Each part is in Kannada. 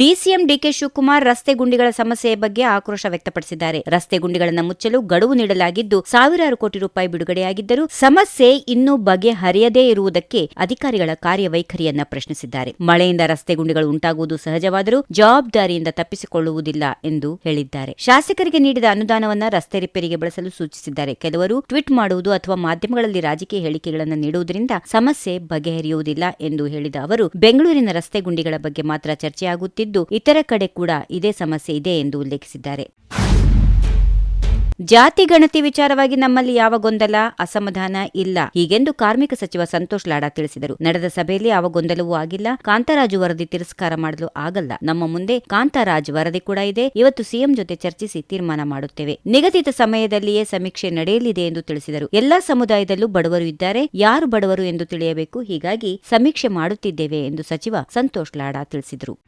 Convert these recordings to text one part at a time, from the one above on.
ಡಿಸಿಎಂ ಡಿಕೆ ಶಿವಕುಮಾರ್ ರಸ್ತೆ ಗುಂಡಿಗಳ ಸಮಸ್ಯೆ ಬಗ್ಗೆ ಆಕ್ರೋಶ ವ್ಯಕ್ತಪಡಿಸಿದ್ದಾರೆ. ರಸ್ತೆ ಗುಂಡಿಗಳನ್ನು ಮುಚ್ಚಲು ಗಡುವು ನೀಡಲಾಗಿದ್ದು, ಸಾವಿರಾರು ಕೋಟಿ ರೂಪಾಯಿ ಬಿಡುಗಡೆಯಾಗಿದ್ದರೂ ಸಮಸ್ಯೆ ಇನ್ನೂ ಬಗೆಹರಿಯದೇ ಇರುವುದಕ್ಕೆ ಅಧಿಕಾರಿಗಳ ಕಾರ್ಯವೈಖರಿಯನ್ನ ಪ್ರಶ್ನಿಸಿದ್ದಾರೆ. ಮಳೆಯಿಂದ ರಸ್ತೆ ಗುಂಡಿಗಳು ಉಂಟಾಗುವುದು ಸಹಜವಾದರೂ ಜವಾಬ್ದಾರಿಯಿಂದ ತಪ್ಪಿಸಿಕೊಳ್ಳುವುದಿಲ್ಲ ಎಂದು ಹೇಳಿದ್ದಾರೆ. ಶಾಸಕರಿಗೆ ನೀಡಿದ ಅನುದಾನವನ್ನ ರಸ್ತೆ ರಿಪೇರಿಗೆ ಬಳಸಲು ಸೂಚಿಸಿದ್ದಾರೆ. ಕೆಲವರು ಟ್ವೀಟ್ ಮಾಡುವುದು ಅಥವಾ ಮಾಧ್ಯಮಗಳಲ್ಲಿ ರಾಜಕೀಯ ಹೇಳಿಕೆಗಳನ್ನು ನೀಡುವುದರಿಂದ ಸಮಸ್ಯೆ ಬಗೆಹರಿಯುವುದಿಲ್ಲ ಎಂದು ಹೇಳಿದ ಅವರು, ಬೆಂಗಳೂರಿನ ರಸ್ತೆ ಗುಂಡಿಗಳ ಬಗ್ಗೆ ಮಾತ್ರ ಇತರ ಕಡೆ ಕೂಡ ಇದೇ ಸಮಸ್ಯೆ ಇದೆ ಎಂದು ಉಲ್ಲೇಖಿಸಿದ್ದಾರೆ. ಜಾತಿ ಗಣತಿ ವಿಚಾರವಾಗಿ ನಮ್ಮಲ್ಲಿ ಯಾವ ಗೊಂದಲ? ಅಸಮಾಧಾನ ಇಲ್ಲ. ಹೀಗೆಂದು ಕಾರ್ಮಿಕ ಸಚಿವ ಸಂತೋಷ್ ಲಾಡಾ ತಿಳಿಸಿದರು. ನಡೆದ ಸಭೆಯಲ್ಲಿ ಯಾವ ಗೊಂದಲವೂ ಆಗಿಲ್ಲ. ಕಾಂತರಾಜು ವರದಿ ತಿರಸ್ಕಾರ ಮಾಡಲು ಆಗಲ್ಲ. ನಮ್ಮ ಮುಂದೆ ಕಾಂತರಾಜ್ ವರದಿ ಕೂಡ ಇದೆ. ಇವತ್ತು ಸಿಎಂ ಜೊತೆ ಚರ್ಚಿಸಿ ತೀರ್ಮಾನ ಮಾಡುತ್ತೇವೆ. ನಿಗದಿತ ಸಮಯದಲ್ಲಿಯೇ ಸಮೀಕ್ಷೆ ನಡೆಯಲಿದೆ ಎಂದು ತಿಳಿಸಿದರು. ಎಲ್ಲಾ ಸಮುದಾಯದಲ್ಲೂ ಬಡವರು ಇದ್ದಾರೆ. ಯಾರು ಬಡವರು ಎಂದು ತಿಳಿಯಬೇಕು. ಹೀಗಾಗಿ ಸಮೀಕ್ಷೆ ಮಾಡುತ್ತಿದ್ದೇವೆ ಎಂದು ಸಚಿವ ಸಂತೋಷ್ ಲಾಡಾ ತಿಳಿಸಿದರು.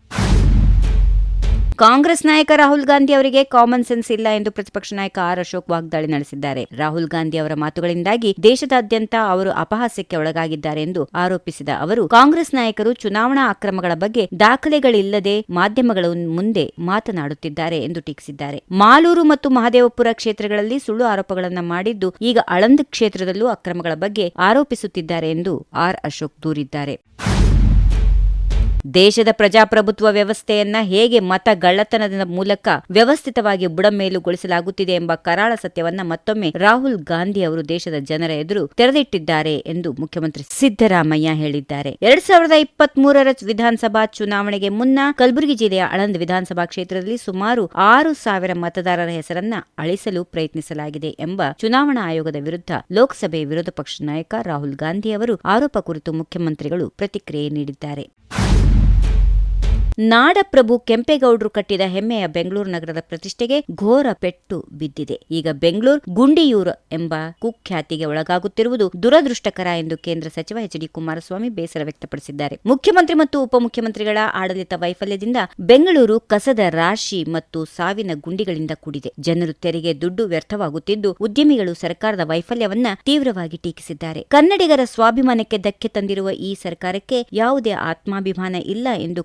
ಕಾಂಗ್ರೆಸ್ ನಾಯಕ ರಾಹುಲ್ ಗಾಂಧಿ ಅವರಿಗೆ ಕಾಮನ್ ಸೆನ್ಸ್ ಇಲ್ಲ ಎಂದು ಪ್ರತಿಪಕ್ಷ ನಾಯಕ ಆರ್ ಅಶೋಕ್ ವಾಗ್ದಾಳಿ ನಡೆಸಿದ್ದಾರೆ. ರಾಹುಲ್ ಗಾಂಧಿ ಅವರ ಮಾತುಗಳಿಂದಾಗಿ ದೇಶದಾದ್ಯಂತ ಅವರು ಅಪಹಾಸ್ಯಕ್ಕೆ ಒಳಗಾಗಿದ್ದಾರೆ ಎಂದು ಆರೋಪಿಸಿದ ಅವರು, ಕಾಂಗ್ರೆಸ್ ನಾಯಕರು ಚುನಾವಣಾ ಅಕ್ರಮಗಳ ಬಗ್ಗೆ ದಾಖಲೆಗಳಿಲ್ಲದೆ ಮಾಧ್ಯಮಗಳ ಮುಂದೆ ಮಾತನಾಡುತ್ತಿದ್ದಾರೆ ಎಂದು ಟೀಕಿಸಿದ್ದಾರೆ. ಮಾಲೂರು ಮತ್ತು ಮಹದೇವಪುರ ಕ್ಷೇತ್ರಗಳಲ್ಲಿ ಸುಳ್ಳು ಆರೋಪಗಳನ್ನು ಮಾಡಿದ್ದು ಈಗ ಆಳಂದ್ ಕ್ಷೇತ್ರದಲ್ಲೂ ಅಕ್ರಮಗಳ ಬಗ್ಗೆ ಆರೋಪಿಸುತ್ತಿದ್ದಾರೆ ಎಂದು ಆರ್ ಅಶೋಕ್ ದೂರಿದ್ದಾರೆ. ದೇಶದ ಪ್ರಜಾಪ್ರಭುತ್ವ ವ್ಯವಸ್ಥೆಯನ್ನ ಹೇಗೆ ಮತ ಗಳ್ಳತನದ ಮೂಲಕ ವ್ಯವಸ್ಥಿತವಾಗಿ ಬುಡಮೇಲುಗೊಳಿಸಲಾಗುತ್ತಿದೆ ಎಂಬ ಕರಾಳ ಸತ್ಯವನ್ನ ಮತ್ತೊಮ್ಮೆ ರಾಹುಲ್ ಗಾಂಧಿ ಅವರು ದೇಶದ ಜನರ ಎದುರು ತೆರೆದಿಟ್ಟಿದ್ದಾರೆ ಎಂದು ಮುಖ್ಯಮಂತ್ರಿ ಸಿದ್ದರಾಮಯ್ಯ ಹೇಳಿದ್ದಾರೆ. ಎರಡ್ ಸಾವಿರದ ಇಪ್ಪತ್ತ್ ಮೂರರ ವಿಧಾನಸಭಾ ಚುನಾವಣೆಗೆ ಮುನ್ನ ಕಲಬುರಗಿ ಜಿಲ್ಲೆಯ ಆಳಂದ್ ವಿಧಾನಸಭಾ ಕ್ಷೇತ್ರದಲ್ಲಿ ಸುಮಾರು ಆರು ಸಾವಿರ ಮತದಾರರ ಹೆಸರನ್ನ ಅಳಿಸಲು ಪ್ರಯತ್ನಿಸಲಾಗಿದೆ ಎಂಬ ಚುನಾವಣಾ ಆಯೋಗದ ವಿರುದ್ಧ ಲೋಕಸಭೆ ವಿರೋಧ ಪಕ್ಷದ ನಾಯಕ ರಾಹುಲ್ ಗಾಂಧಿ ಅವರು ಆರೋಪ ಕುರಿತು ಮುಖ್ಯಮಂತ್ರಿಗಳು ಪ್ರತಿಕ್ರಿಯೆ ನೀಡಿದ್ದಾರೆ. ನಾಡಪ್ರಭು ಕೆಂಪೇಗೌಡರು ಕಟ್ಟಿದ ಹೆಮ್ಮೆಯ ಬೆಂಗಳೂರು ನಗರದ ಪ್ರತಿಷ್ಠೆಗೆ ಘೋರ ಪೆಟ್ಟು ಬಿದ್ದಿದೆ. ಈಗ ಬೆಂಗಳೂರು ಗುಂಡಿಯೂರು ಎಂಬ ಕುಖ್ಯಾತಿಗೆ ಒಳಗಾಗುತ್ತಿರುವುದು ದುರದೃಷ್ಟಕರ ಎಂದು ಕೇಂದ್ರ ಸಚಿವ ಎಚ್ ಡಿ ಕುಮಾರಸ್ವಾಮಿ ಬೇಸರ ವ್ಯಕ್ತಪಡಿಸಿದ್ದಾರೆ. ಮುಖ್ಯಮಂತ್ರಿ ಮತ್ತು ಉಪಮುಖ್ಯಮಂತ್ರಿಗಳ ಆಡಳಿತ ವೈಫಲ್ಯದಿಂದ ಬೆಂಗಳೂರು ಕಸದ ರಾಶಿ ಮತ್ತು ಸಾವಿನ ಗುಂಡಿಗಳಿಂದ ಕೂಡಿದೆ. ಜನರು ತೆರಿಗೆ ದುಡ್ಡು ವ್ಯರ್ಥವಾಗುತ್ತಿದ್ದು ಉದ್ಯಮಿಗಳು ಸರ್ಕಾರದ ವೈಫಲ್ಯವನ್ನ ತೀವ್ರವಾಗಿ ಟೀಕಿಸಿದ್ದಾರೆ. ಕನ್ನಡಿಗರ ಸ್ವಾಭಿಮಾನಕ್ಕೆ ಧಕ್ಕೆ ತಂದಿರುವ ಈ ಸರ್ಕಾರಕ್ಕೆ ಯಾವುದೇ ಆತ್ಮಾಭಿಮಾನ ಇಲ್ಲ ಎಂದು